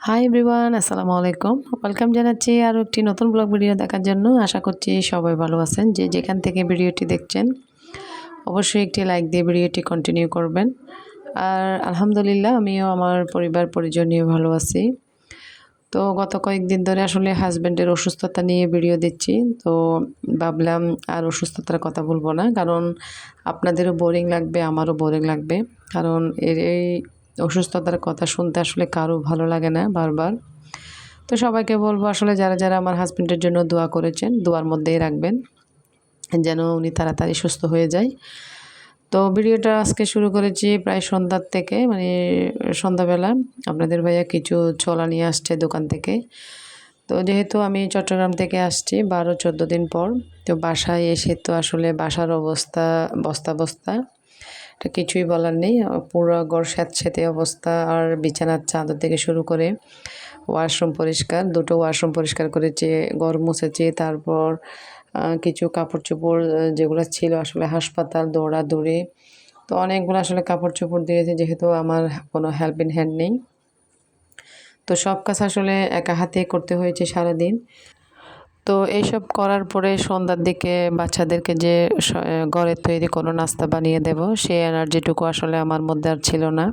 Hi everyone আসসালামু আলাইকুম welcome জানাচ্ছি আরও একটি নতুন ব্লগ ভিডিও দেখার জন্য। আশা করছি সবাই ভালো আছেন। যে যেখান থেকে ভিডিওটি দেখছেন, অবশ্যই একটি লাইক দিয়ে ভিডিওটি কন্টিনিউ করবেন। আর আলহামদুলিল্লাহ, আমিও আমার পরিবার, পরিজন নিয়ে ভালো আছি। তো গত কয়েকদিন ধরে আসলে হাজব্যান্ডের অসুস্থতা নিয়ে ভিডিও দিচ্ছি। তো ভাবলাম আর অসুস্থতার কথা বলব না, কারণ আপনাদেরও বোরিং লাগবে, আমারও বোরিং লাগবে। কারণ এর এই অসুস্থতার কথা শুনতে আসলে কারও ভালো লাগে না বারবার। তো সবাইকে বলব আসলে যারা যারা আমার হাজব্যান্ডের জন্য দোয়া করেছেন, দোয়ার মধ্যেই রাখবেন যেন উনি তাড়াতাড়ি সুস্থ হয়ে যায়। তো ভিডিওটা আজকে শুরু করেছি প্রায় সন্ধ্যার থেকে মানে সন্ধ্যাবেলা। আপনাদের ভাইয়া কিছু ছোলা নিয়ে আসছে দোকান থেকে। তো যেহেতু আমি চট্টগ্রাম থেকে আসছি বারো, চোদ্দ দিন পর, তো বাসায় এসে তো আসলে বাসার অবস্থা বস্তা বস্তা এটা কিছুই বলার নেই। পুরো গড় স্যাঁতস্যাঁতে অবস্থা আর বিছানার চাদর থেকে শুরু করে ওয়াশরুম পরিষ্কার, দুটো ওয়াশরুম পরিষ্কার করেছে গড় মুছেছে, তারপর কিছু কাপড় চোপড় যেগুলো ছিল আসলে হাসপাতাল, দৌড়াদৌড়ি, তো অনেকগুলো আসলে কাপড় চোপড় দিয়েছে যেহেতু আমার কোনো হেল্পিং হ্যান্ড নেই। তো সব কাজ আসলে একা হাতে করতে হয়েছে সারাদিন। তো এইসব করার পরে সন্ধ্যার দিকে বাচ্চাদেরকে যে ঘরের তৈরি কোনো নাস্তা বানিয়ে দেব সেই এনার্জিটুকু আসলে আমার মধ্যে আর ছিল না।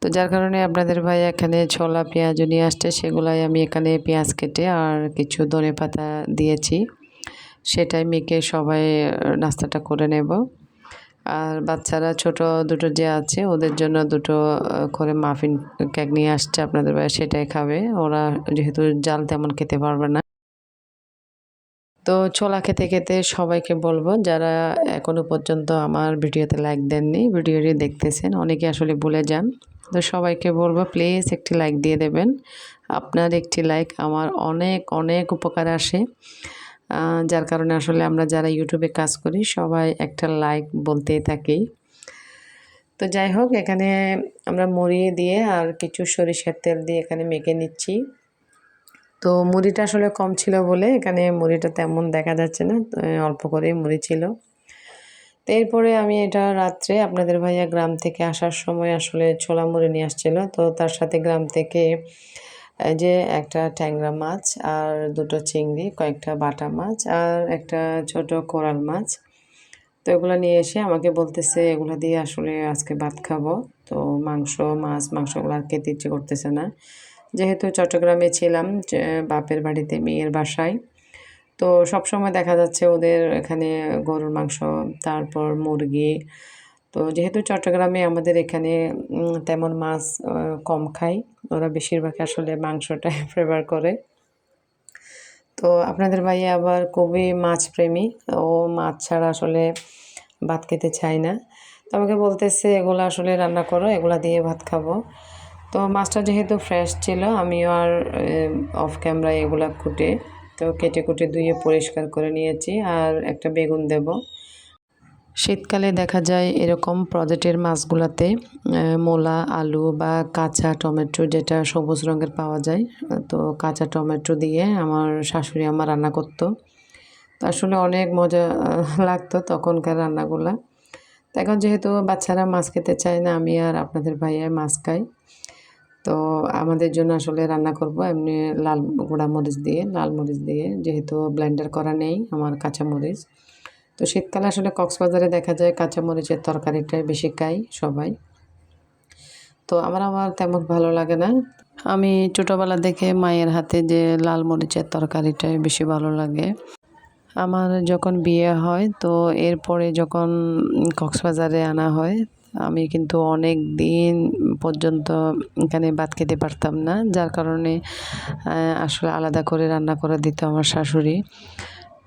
তো যার কারণে আপনাদের ভাই এখানে ছোলা, পেঁয়াজ নিয়ে আসছে, সেগুলাই আমি এখানে পেঁয়াজ কেটে আর কিছু ধনে পাতা দিয়েছি। সেটাই মেখে সবাই নাস্তাটা করে নেব। আর বাচ্চারা ছোট, দুটো যে আছে, ওদের জন্য দুটো করে মাফিন কেক নিয়ে আসছে, আপনাদের ভাই সেটাই খাবে। ওরা যেহেতু জাল তেমন খেতে পারবে না। তো ছোলা খেতে খেতে সবাইকে বলব, যারা এখনও পর্যন্ত আমার ভিডিওতে লাইক দেননি, ভিডিওটি দেখতেছেন, অনেকে আসলে ভুলে যান। তো সবাইকে বলব প্লিজ একটি লাইক দিয়ে দেবেন। আপনার একটি লাইক আমার অনেক অনেক উপকার আসে। যার কারণে আসলে আমরা যারা ইউটিউবে কাজ করি, সবাই একটা লাইক বলতেই থাকি। তো যাই হোক, এখানে আমরা মুড়িয়ে দিয়ে আর কিছু সরিষার তেল দিয়ে এখানে মেখে নিচ্ছি। তো মুড়িটা আসলে কম ছিল বলে এখানে মুড়িটা তেমন দেখা যাচ্ছে না অল্প করে মুড়ি ছিল। তো এরপরে আমি এটা রাত্রে আপনাদের ভাইয়া গ্রাম থেকে আসার সময় আসলে ছোলা মুড়ি নিয়ে আসছিল। তো তার সাথে গ্রাম থেকে যে একটা ট্যাংরা মাছ আর দুটো চিংড়ি, কয়েকটা বাটা মাছ আর একটা ছোট কোরাল মাছ। তো এগুলো নিয়ে এসে আমাকে বলতেছে, এগুলো দিয়ে আসলে আজকে ভাত খাব। তো মাংস, মাছ, মাংসগুলো আর খেতে ইচ্ছে করতেছে না। যেহেতু চট্টগ্রামে ছিলাম বাপের বাড়িতে, মেয়ের বাসায়, তো সব সময় দেখা যাচ্ছে ওদের এখানে গরুর মাংস, তারপর মুরগি। তো যেহেতু চট্টগ্রামে আমাদের এখানে তেমন মাছ কম খাই, ওরা বেশিরভাগ আসলে মাংসটাই ফেভার করে। তো আপনাদের ভাইয়া আবার খুবই মাছ প্রেমী ও মাছ ছাড়া আসলে ভাত খেতে চায় না। তো আমাকে বলতেছে, এগুলো আসলে রান্না করো, এগুলা দিয়ে ভাত খাব। তো মাছটা যেহেতু ফ্রেশ ছিল, আমিও আর অফ ক্যামেরায় এগুলা কুটে, তো কেটে কুটে ধুয়ে পরিষ্কার করে নিয়েছি আর একটা বেগুন দেব। শীতকালে দেখা যায় এরকম প্রজেক্টের মাছগুলোতে মোলা, আলু বা কাঁচা টমেটো যেটা সবুজ রঙের পাওয়া যায়, তো কাঁচা টমেটো দিয়ে আমার শাশুড়ি আমার রান্না করতো। আসলে অনেক মজা লাগতো তখনকার রান্নাগুলা। এখন যেহেতু বাচ্চারা মাছ খেতে চায় না, আমি আর আপনাদের ভাইয়া মাছ খাই। তো আমাদের জন্য আসলে রান্না করব এমনি লাল গোড়া মরিচ দিয়ে, লাল মরিচ দিয়ে। যেহেতু ব্লেন্ডার করা নেই আমার কাঁচা মরিচ। তো শীতকালে আসলে কক্সবাজারে দেখা যায় কাঁচা মরিচের তরকারিটাই বেশি খাই সবাই। তো আমার আমার তেমন ভালো লাগে না। আমি ছোটোবেলা দেখে মায়ের হাতে যে লাল মরিচের তরকারিটাই বেশি ভালো লাগে। আমার যখন বিয়ে হয় তো এরপরে যখন কক্সবাজারে আনা হয় আমি কিন্তু অনেক দিন পর্যন্ত এখানে ভাত খেতে পারতাম না। যার কারণে আসলে আলাদা করে রান্না করে দিত আমার শাশুড়ি।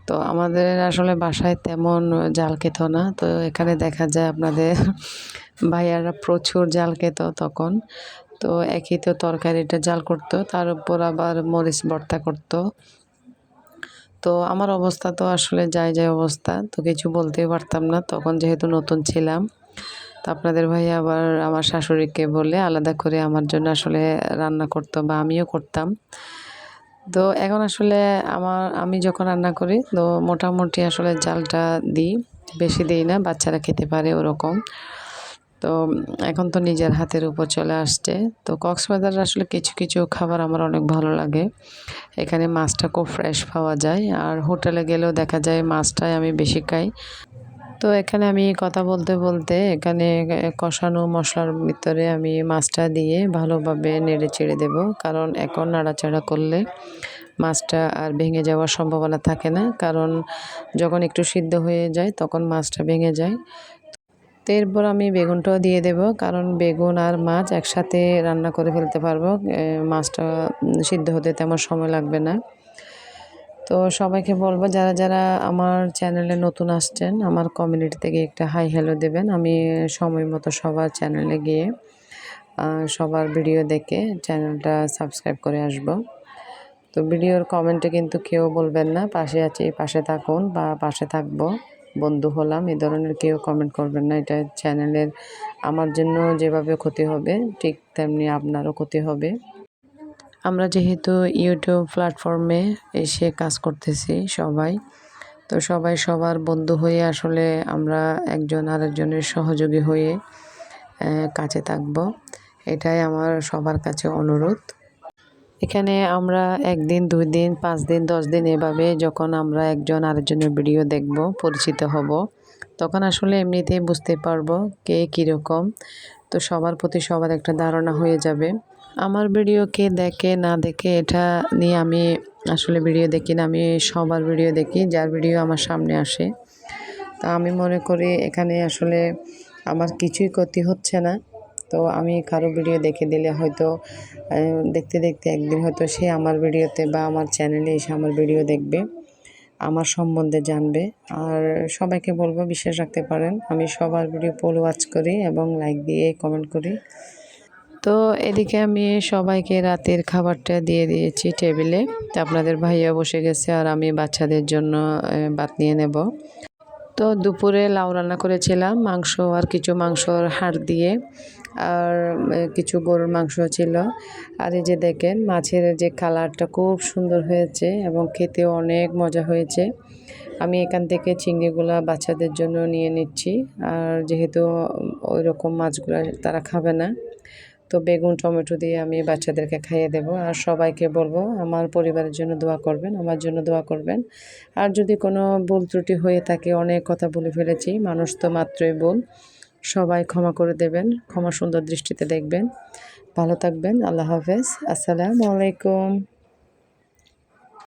তো আমাদের আসলে বাসায় তেমন জাল খেত না। তো এখানে দেখা যায় আপনাদের ভাইয়ারা প্রচুর জাল খেত তখন। তো একই তো তরকারিটা জাল করতো, তার উপর আবার মরিচ ভর্তা করতো। তো আমার অবস্থা তো আসলে যাই যাই অবস্থা, তো কিছু বলতেই পারতাম না। তখন যেহেতু নতুন ছিলাম আপনাদের ভাই আবার আমার শাশুড়িকে বলে আলাদা করে আমার জন্য আসলে রান্না করতো বা আমিও করতাম। তো এখন আসলে আমার, আমি যখন রান্না করি, তো মোটামুটি আসলে জালটা দিই, বেশি দিই না, বাচ্চারা খেতে পারে ওরকম। তো এখন তো নিজের হাতের উপর চলে আসছে। তো কক্সবাজার আসলে কিছু কিছু খাবার আমার অনেক ভালো লাগে। এখানে মাছটা খুব ফ্রেশ পাওয়া যায়। আর হোটেলে গেলেও দেখা যায় মাছটাই আমি বেশি খাই। তো এখানে আমি কথা বলতে বলতে এখানে কষানো মশলার ভিতরে আমি মাছটা দিয়ে ভালোভাবে নেড়ে চেড়ে দেব। কারণ এখন নাড়াচাড়া করলে মাছটা আর ভেঙে যাওয়ার সম্ভাবনা থাকে না। কারণ যখন একটু সিদ্ধ হয়ে যায় তখন মাছটা ভেঙে যায়। তো এরপর আমি বেগুনটাও দিয়ে দেব। কারণ বেগুন আর মাছ একসাথে রান্না করে ফেলতে পারব। মাছটা সিদ্ধ হতে তেমন সময় লাগবে না। তো সবাইকে বলব, যারা যারা আমার চ্যানেলে নতুন আসছেন, আমার কমিউনিটি থেকে একটা হাই হ্যালো দেবেন। আমি সময় মতো সবার চ্যানেলে গিয়ে সবার ভিডিও দেখে চ্যানেলটা সাবস্ক্রাইব করে আসব। তো ভিডিওর কমেন্টে কিন্তু কেউ বলবেন না, পাশে আছি, পাশে থাকুন বা পাশে থাকব, বন্ধু হলাম, এ ধরনের কেউ কমেন্ট করবেন না। এটা চ্যানেলের আমার জন্য যেভাবে ক্ষতি হবে, ঠিক তেমনি আপনারও ক্ষতি হবে। আমরা যেহেতু ইউটিউব প্ল্যাটফর্মে এসে কাজ করতেছি সবাই, তো সবাই সবার বন্ধু হয়ে আসলে আমরা একজন আরেকজনের সহযোগী হয়ে কাছে থাকব। এটাই আমার সবার কাছে অনুরোধ। এখানে আমরা একদিন, দুই দিন, পাঁচ দিন, দশ দিন এভাবে যখন আমরা একজন আরেকজনের ভিডিও দেখব, পরিচিত হব, তখন আসলে এমনিতেই বুঝতে পারব কে কীরকম। তো সবার প্রতি সবার একটা ধারণা হয়ে যাবে। আমার ভিডিও কে দেখে না দেখে এটা নিয়ে আমি আসলে ভিডিও দেখি না, আমি সবার ভিডিও দেখি, যার ভিডিও আমার সামনে আসে। তা আমি মনে করি এখানে আসলে আমার কিছুই ক্ষতি হচ্ছে না। তো আমি কারও ভিডিও দেখে দিলে হয়তো দেখতে দেখতে একদিন হয়তো সে আমার ভিডিওতে বা আমার চ্যানেলে এসে আমার ভিডিও দেখবে, আমার সম্বন্ধে জানবে। আর সবাইকে বলব বিশ্বাস রাখতে পারেন, আমি সবার ভিডিও পোল ওয়াচ করি এবং লাইক দিয়ে কমেন্ট করি। তো এদিকে আমি সবাইকে রাতের খাবারটা দিয়ে দিয়েছি টেবিলে। তো আপনাদের ভাইয়া বসে গেছে আর আমি বাচ্চাদের জন্য ভাত নিয়ে নেব। তো দুপুরে লাউ রান্না করেছিলাম, মাংস আর কিছু মাংসর হাড় দিয়ে, আর কিছু গরুর মাংস ছিল। আর এই যে দেখেন, মাছের যে কালারটা খুব সুন্দর হয়েছে এবং খেতেও অনেক মজা হয়েছে। আমি এখান থেকে চিংড়িগুলো বাচ্চাদের জন্য নিয়ে নিচ্ছি, আর যেহেতু ওই রকম মাছগুলো তারা খাবে না তো বেগুন, টমেটো দিয়ে আমি বাচ্চাদেরকে খাইয়ে দেব। আর সবাইকে বলব, আমার পরিবারের জন্য দোয়া করবেন, আমার জন্য দোয়া করবেন। আর যদি কোনো ভুল ত্রুটি হয়ে থাকে, অনেক কথা বলে ফেলেছি, মানুষ তো মাত্রই বল সবাই ক্ষমা করে দেবেন, ক্ষমা সুন্দর দৃষ্টিতে দেখবেন। ভালো থাকবেন, আল্লাহ হাফেজ। আসসালামু আলাইকুম।